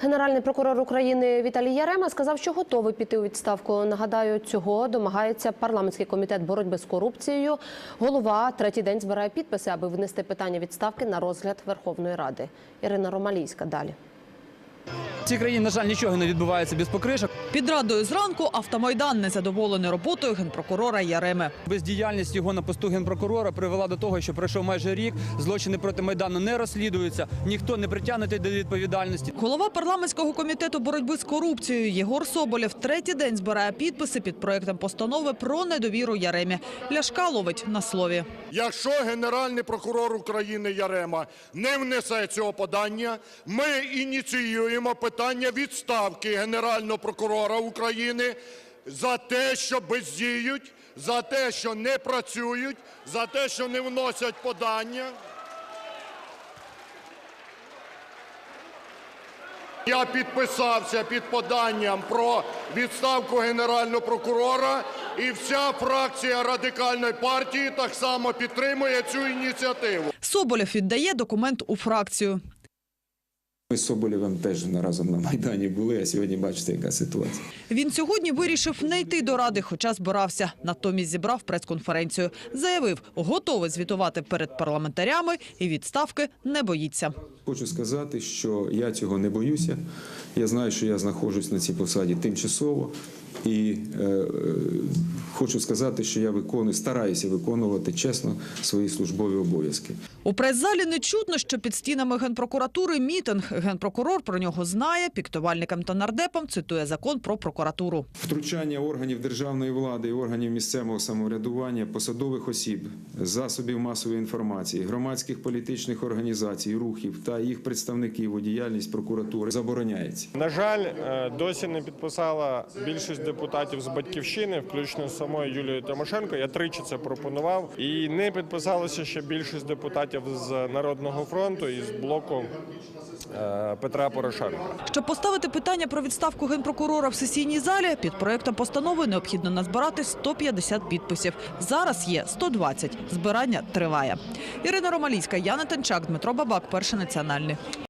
Генеральний прокурор України Віталій Ярема сказав, що готовий піти у відставку. Нагадаю, цього домагається парламентський комітет боротьби з корупцією. Голова третій день збирає підписи, аби внести питання відставки на розгляд Верховної Ради. Ірина Ромалійська далі. Цій країні, на жаль, нічого не відбувається без покришок. Під радою зранку автомайдан незадоволений роботою генпрокурора Яреми. Бездіяльність його на посту генпрокурора привела до того, що пройшов майже рік. Злочини проти майдану не розслідуються, ніхто не притягнутий до відповідальності. Голова парламентського комітету боротьби з корупцією Єгор Соболєв третій день збирає підписи під проектом постанови про недовіру Яремі. Ляшка ловить на слові. Якщо Генеральний прокурор України Ярема не внесе цього подання, ми ініціюємо питання відставки Генерального прокурора України за те, що бездіють, за те, що не працюють, за те, що не вносять подання. Я підписався під поданням про відставку Генерального прокурора, і вся фракція радикальної партії так само підтримує цю ініціативу. Соболєв віддає документ у фракцію. Ми з Соболєвим теж разом на Майдані були, а сьогодні бачите, яка ситуація. Він сьогодні вирішив не йти до ради, хоча збирався. Натомість зібрав прес-конференцію. Заявив, готовий звітувати перед парламентарями і відставки не боїться. Хочу сказати, що я цього не боюся. Я знаю, що я знаходжусь на цій посаді тимчасово. І е, е, хочу сказати, що я виконую, стараюся виконувати чесно свої службові обов'язки. У прес-залі не чутно, що під стінами генпрокуратури мітинг. Генпрокурор про нього знає. Піктувальникам та нардепам цитує закон про прокуратуру. Втручання органів державної влади і органів місцевого самоврядування, посадових осіб, засобів масової інформації, громадських політичних організацій, рухів та їх представників у діяльність прокуратури забороняється. На жаль, е, досі не підписала більшість депутатів з батьківщини, включно з самою Юлією Тимошенко. Я тричі це пропонував, і не підписалося ще більшість депутатів з Народного фронту і з блоку е, Петра Порошенка. Щоб поставити питання про відставку генпрокурора в сесійній залі, під проектом постанови необхідно назбирати 150 підписів. Зараз є 120. Збирання триває. Ірина Ромалійська, Яна Тенчак, Дмитро Бабак, перший національний.